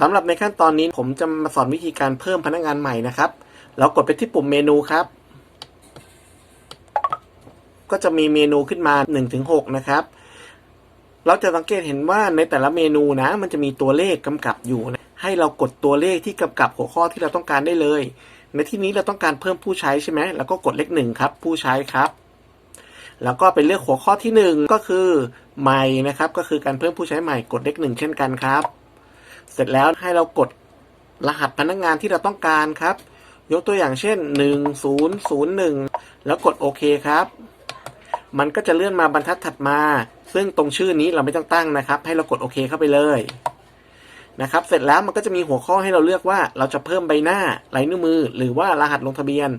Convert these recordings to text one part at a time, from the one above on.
สำหรับในขั้นตอนนี้ผมจะมาสอนวิธีการเพิ่มพนักงานใหม่นะครับ เรากดไปที่ปุ่มเมนูครับ ก็จะมีเมนูขึ้นมา 1-6 นะครับ เราจะสังเกตเห็นว่าในแต่ละเมนูนะ มันจะมีตัวเลขกำกับอยู่นะให้เรากดตัวเลขที่กำกับหัวข้อที่เราต้องการได้เลย ในที่นี้เราต้องการเพิ่มผู้ใช้ใช่ไหมแล้วก็กดเลขหนึ่งครับ ผู้ใช้ครับ แล้วก็ไปเลือกหัวข้อที่หนึ่งก็คือใหม่นะครับ ก็คือการเพิ่มผู้ใช้ใหม่กดเลขหนึ่งเช่นกันครับ เสร็จแล้วให้เรากดรหัสพนักงานที่เราต้องการครับ ยกตัวอย่างเช่น 1001 แล้วกดโอเคครับ มันก็จะเลื่อนมาบรรทัดถัดมา ซึ่งตรงชื่อนี้เราไม่ต้องตั้งนะครับ ให้เรากดโอเคเข้าไปเลยนะครับ เสร็จแล้วมันก็จะมีหัวข้อให้เราเลือกว่าเราจะเพิ่มใบหน้าลายนิ้วมือ หรือว่ารหัสลงทะเบียน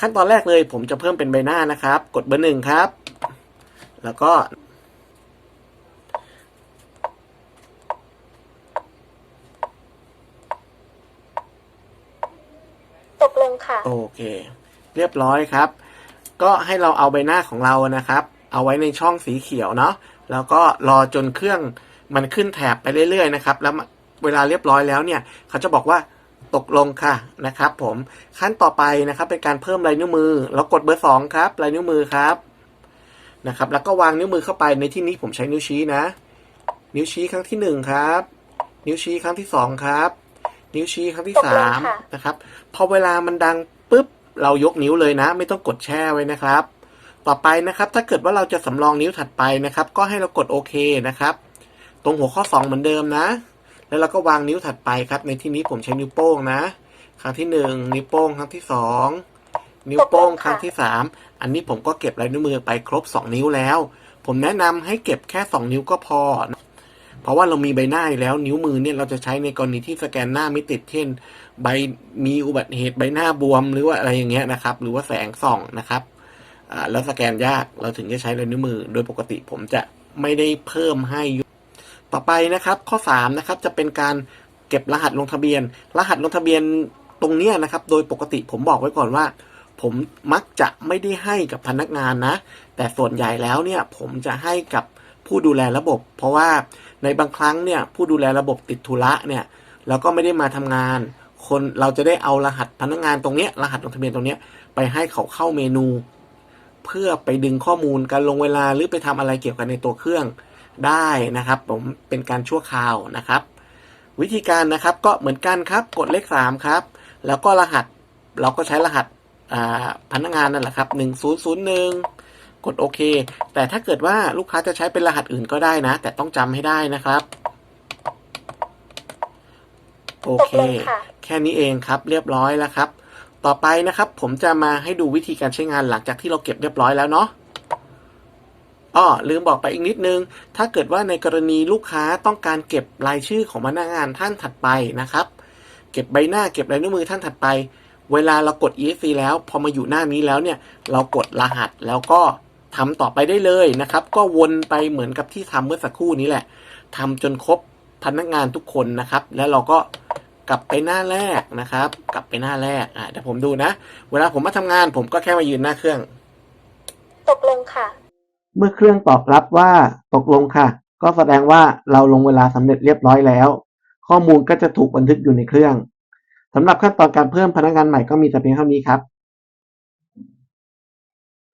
ขั้นตอนแรกเลย ผมจะเพิ่มเป็นใบหน้านะครับ กดเบอร์หนึ่งครับ แล้วก็ ตกลง ค่ะ โอเค เรียบร้อยครับ ก็ให้เราเอาใบหน้าของเรานะครับ เอาไว้ในช่องสีเขียวเนาะแล้วก็รอจนเครื่องมันขึ้นแถบไปเรื่อยๆนะครับ แล้วเวลาเรียบร้อยแล้วเนี่ย เขาจะบอกว่าตกลงค่ะนะครับ ผมขั้นต่อไปนะครับ เป็นการเพิ่มลายนิ้วมือเรากดเบอร์สองครับลายนิ้วมือครับนะครับ แล้วก็วางนิ้วมือเข้าไปในที่นี้ผมใช้นิ้วชี้นะ นิ้วชี้ครั้งที่หนึ่งครับ นิ้วชี้ครั้งที่สองครับ นิ้วชี้ครั้งที่ตกลสางมค่ะนะครับ พอเวลามันดังปุ๊บเรายกนิ้วเลยนะ ไม่ต้องกดแช่ไว้นะครับ ต่อไปนะครับถ้าเกิดว่าเราจะสำรองนิ้วถัดไปนะครับ ก็ให้เรากดโอเคนะครับ ตรงหัวข้อ 2 เหมือนเดิมนะ แล้วเราก็วางนิ้วถัดไปครับ ในที่นี้ผมใช้นิ้วโป้งนะ ครั้งที่ 1 นิ้วโป้งครั้งที่ 2 นิ้วโป้งครั้งที่ 3 อันนี้ผมก็เก็บลายนิ้วมือไปครบ 2 นิ้วแล้ว ผมแนะนำให้เก็บแค่ 2 นิ้วก็พอ เพราะว่าเรามีใบหน้าอยู่แล้วนิ้วมือเนี่ยเราจะใช้ในกรณีที่สแกนหน้าไม่ติดเช่น ใบมีอุบัติเหตุใบหน้าบวมหรือว่าอะไรอย่างเงี้ยนะครับ หรือว่าแสงส่องนะครับแล้วสแกนยากเราถึงจะใช้ลายนิ้วมือ โดยปกติผมจะไม่ได้เพิ่มให้ต่อไปนะครับ ข้อ3นะครับจะเป็นการเก็บรหัสลงทะเบียน รหัสลงทะเบียนตรงเนี้ยนะครับ โดยปกติผมบอกไว้ก่อนว่า ผมมักจะไม่ได้ให้กับพนักงานนะ แต่ส่วนใหญ่แล้วเนี่ยผมจะให้กับ ผู้ดูแลระบบ เพราะว่าในบางครั้งเนี่ยผู้ดูแลระบบติดธุระเนี่ยเราก็ไม่ได้มาทำงาน คนเราจะได้เอารหัสพนักงานตรงเนี้ยรหัสลงทะเบียนตรงเนี้ยไปให้เขาเข้าเมนู เพื่อไปดึงข้อมูลการลงเวลาหรือไปทำอะไรเกี่ยวกันในตัวเครื่องได้นะครับ ผมเป็นการชั่วคราวนะครับ วิธีการนะครับก็เหมือนกันครับกดเลข3ครับแล้วก็รหัสเราก็ใช้รหัสพนักงานนั่นแหละครับ1001 กดโอเค แต่ถ้าเกิดว่าลูกค้าจะใช้เป็นรหัสอื่นก็ได้นะ แต่ต้องจำให้ได้นะครับ โอตกเคลงค่ะแค่นี้เองครับ เรียบร้อยแล้วครับ ต่อไปนะครับ ผมจะมาให้ดูวิธีการใช้งานหลังจากที่เราเก็บเรียบร้อยแล้วเนาะอ้อลืมบอกไปอีกนิดนึง ถ้าเกิดว่าในกรณีลูกค้าต้องการเก็บรายชื่อของพนักงานท่านถัดไปนะครับ เก็บใบหน้าเก็บลายนิ้วมือท่านถัดไป เวลาเรากด ESC แล้ว พอมาอยู่หน้านี้แล้วเนี่ย เรากดรหัสแล้วก็ ทำต่อไปได้เลยนะครับ ก็วนไปเหมือนกับที่ทำเมื่อสักครู่นี้แหละทำจนครบพนักงานทุกคนนะครับ แล้วเราก็กลับไปหน้าแรกนะครับ กลับไปหน้าแรกอ่าเดี๋ยวผมดูนะ เวลาผมมาทำงาน ผมก็แค่มายืนหน้าเครื่อง ตกลงค่ะ เมื่อเครื่องตอบรับว่าตกลงค่ะ ก็แสดงว่าเราลงเวลาสำเร็จเรียบร้อยแล้ว ข้อมูลก็จะถูกบันทึกอยู่ในเครื่องสำหรับขั้นตอนการเพิ่มพนักงานใหม่ก็มีแต่เพียงเท่านี้ครับ